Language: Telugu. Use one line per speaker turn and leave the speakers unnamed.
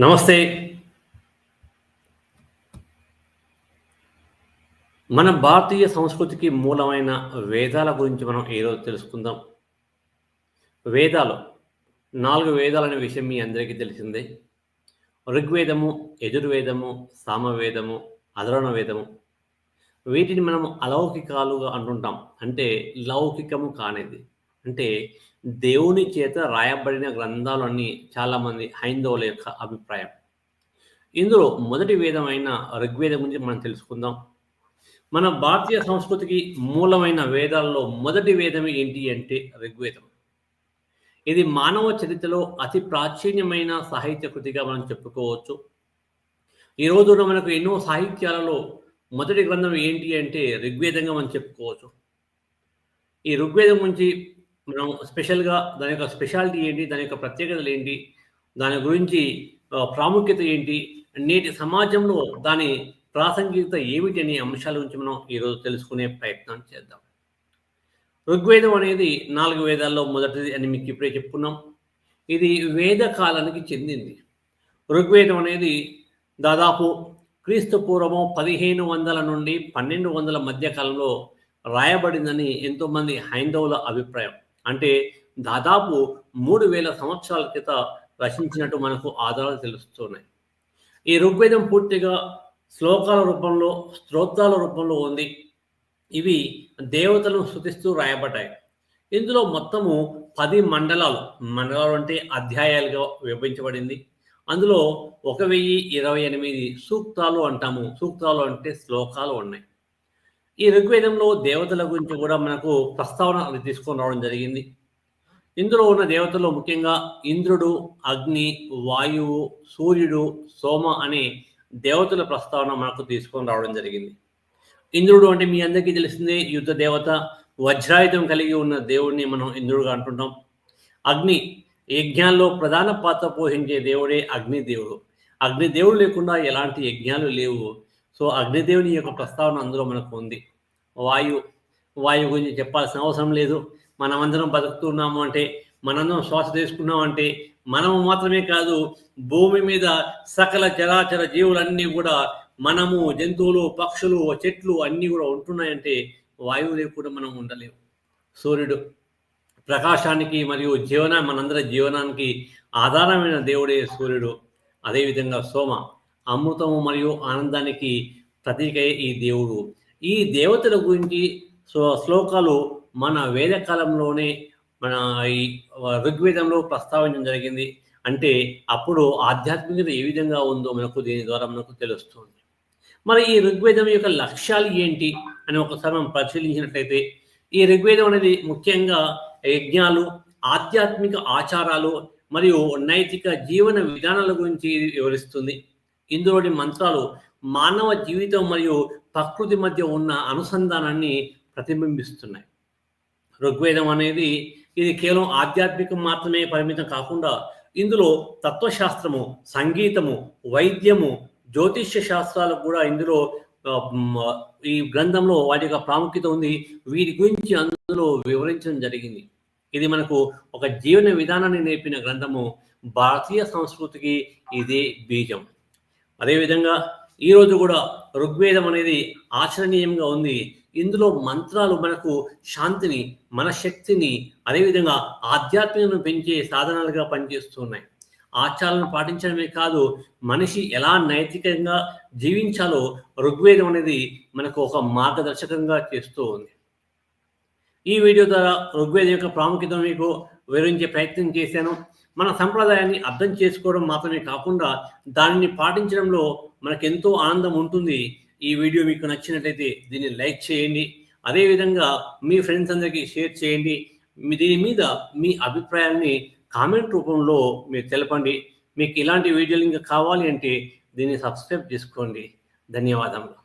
నమస్తే. మన భారతీయ సంస్కృతికి మూలమైన వేదాల గురించి మనం ఈరోజు తెలుసుకుందాం? వేదాలు. నాలుగు వేదాలనే విషయం మీ అందరికీ తెలిసిందే. ఋగ్వేదము యజుర్వేదము సామవేదము అదరణ వేదము వీటిని మనం అలౌకికాలుగా అంటుంటాం. అంటే లౌకికము కానిది. అంటే దేవుని చేత రాయబడిన గ్రంథాలు అన్ని చాలామంది హైందవుల యొక్క అభిప్రాయం. ఇందులో మొదటి వేదమైన ఋగ్వేదం గురించి మనం తెలుసుకుందాం. మన భారతీయ సంస్కృతికి మూలమైన వేదాల్లో మొదటి వేదం ఏంటి అంటే ఋగ్వేదం. ఇది మానవ చరిత్రలో అతి ప్రాచీనమైన సాహిత్య కృతిగా మనం చెప్పుకోవచ్చు. ఈ రోజున మనకు ఎన్నో సాహిత్యాలలో మొదటి గ్రంథం ఏంటి అంటే ఋగ్వేదంగా మనం చెప్పుకోవచ్చు. ఈ ఋగ్వేదం గురించి మనం స్పెషల్గా దాని యొక్క స్పెషాలిటీ ఏంటి? దాని యొక్క ప్రత్యేకతలు ఏంటి? దాని గురించి ప్రాముఖ్యత ఏంటి? నేటి సమాజంలో దాని ప్రాసంగికత ఏమిటి అనే అంశాల గురించి మనం ఈరోజు తెలుసుకునే ప్రయత్నం చేద్దాం. ఋగ్వేదం అనేది నాలుగు వేదాల్లో మొదటిది అని మీకు ఇప్పుడే చెప్పుకున్నాం. ఇది వేద కాలానికి చెందింది. ఋగ్వేదం అనేది దాదాపు క్రీస్తు పూర్వము పదిహేను వందల నుండి పన్నెండు వందల మధ్య కాలంలో రాయబడిందని ఎంతోమంది హైందవుల అభిప్రాయం. అంటే దాదాపు మూడు వేల సంవత్సరాల క్రితం రచించినట్టు మనకు ఆధారాలు తెలుస్తున్నాయి. ఈ ఋగ్వేదం పూర్తిగా శ్లోకాల రూపంలో స్తోత్రాల రూపంలో ఉంది. ఇవి దేవతలను స్థుతిస్తూ రాయబడ్డాయి. ఇందులో మొత్తము పది మండలాలు మండలాలు అంటే అధ్యాయాలుగా విభజించబడింది. అందులో ఒక వెయ్యి ఇరవై ఎనిమిది సూక్తాలు అంటాము. సూక్తాలు అంటే శ్లోకాలు ఉన్నాయి. ఈ ఋగ్వేదంలో దేవతల గురించి కూడా మనకు ప్రస్తావన అది తీసుకొని రావడం జరిగింది. ఇందులో ఉన్న దేవతలు ముఖ్యంగా ఇంద్రుడు అగ్ని వాయువు సూర్యుడు సోమ అనే దేవతల ప్రస్తావన మనకు తీసుకొని రావడం జరిగింది. ఇంద్రుడు అంటే మీ అందరికీ తెలిసిందే యుద్ధ దేవత. వజ్రాయుధం కలిగి ఉన్న దేవుడిని మనం ఇంద్రుడుగా అంటుంటాం. అగ్ని యజ్ఞాల్లో ప్రధాన పాత్ర పోషించే దేవుడే అగ్నిదేవుడు. అగ్నిదేవుడు లేకుండా ఎలాంటి యజ్ఞాలు లేవు. సో అగ్నిదేవుని యొక్క ప్రస్తావన అందులో మనకు ఉంది. వాయు వాయు గురించి చెప్పాల్సిన అవసరం లేదు. మనమందరం బతుకుతున్నాము అంటే మనందరం శ్వాస తీసుకున్నాం అంటే మనము మాత్రమే కాదు భూమి మీద సకల చరాచర జీవులన్నీ కూడా మనము జంతువులు పక్షులు చెట్లు అన్నీ కూడా ఉంటున్నాయంటే వాయువు లేకుండా మనం ఉండలేము. సూర్యుడు ప్రకాశానికి మరియు జీవన మనందరి జీవనానికి ఆధారమైన దేవుడే సూర్యుడు. అదేవిధంగా సోమ. అమృతము మరియు ఆనందానికి ప్రతీకయ్యే ఈ దేవుడు. ఈ దేవతల గురించి శ్లోకాలు మన వేదకాలంలోనే మన ఈ ఋగ్వేదంలో ప్రస్తావించడం జరిగింది. అంటే అప్పుడు ఆధ్యాత్మికత ఏ విధంగా ఉందో మనకు దీని ద్వారా మనకు తెలుస్తుంది. మరి ఈ ఋగ్వేదం యొక్క లక్ష్యాలు ఏంటి అని ఒకసారి మనం పరిశీలించినట్లయితే ఈ ఋగ్వేదం అనేది ముఖ్యంగా యజ్ఞాలు ఆధ్యాత్మిక ఆచారాలు మరియు నైతిక జీవన విధానాల గురించి వివరిస్తుంది. ఇందులోని మంత్రాలు మానవ జీవితం మరియు ప్రకృతి మధ్య ఉన్న అనుసంధానాన్ని ప్రతిబింబిస్తున్నాయి. ఋగ్వేదం అనేది ఇది కేవలం ఆధ్యాత్మికం మాత్రమే పరిమితం కాకుండా ఇందులో తత్వశాస్త్రము సంగీతము వైద్యము జ్యోతిష్య శాస్త్రాలు కూడా ఇందులో ఈ గ్రంథంలో వాటి యొక్క ప్రాముఖ్యత ఉంది. వీటి గురించి అందులో వివరించడం జరిగింది. ఇది మనకు ఒక జీవన విధానాన్ని నేర్పిన గ్రంథము. భారతీయ సంస్కృతికి ఇదే బీజం. అదేవిధంగా ఈరోజు కూడా ఋగ్వేదం అనేది ఆచరణీయంగా ఉంది. ఇందులో మంత్రాలు మనకు శాంతిని మన శక్తిని అదేవిధంగా ఆధ్యాత్మికను పెంచే సాధనాలుగా పనిచేస్తున్నాయి ఆచారాలను పాటించడమే కాదు మనిషి ఎలా నైతికంగా జీవించాలో ఋగ్వేదం అనేది మనకు ఒక మార్గదర్శకంగా చేస్తూ ఉంది. ఈ వీడియో ద్వారా ఋగ్వేదం యొక్క ప్రాముఖ్యతను మీకు వివరించే ప్రయత్నం చేశాను. మన సంప్రదాయాన్ని అర్థం చేసుకోవడం మాత్రమే కాకుండా దానిని పాటించడంలో మనకు ఎంతో ఆనందం ఉంటుంది. ఈ వీడియో మీకు నచ్చినట్లయితే దీన్ని లైక్ చేయండి. అదేవిధంగా మీ ఫ్రెండ్స్ అందరికీ షేర్ చేయండి. మీ దీని మీద మీ అభిప్రాయాన్ని కామెంట్ రూపంలో మీరు తెలపండి. మీకు ఇలాంటి వీడియోలు ఇంకా కావాలి అంటే దీన్ని సబ్స్క్రైబ్ చేసుకోండి. ధన్యవాదములు.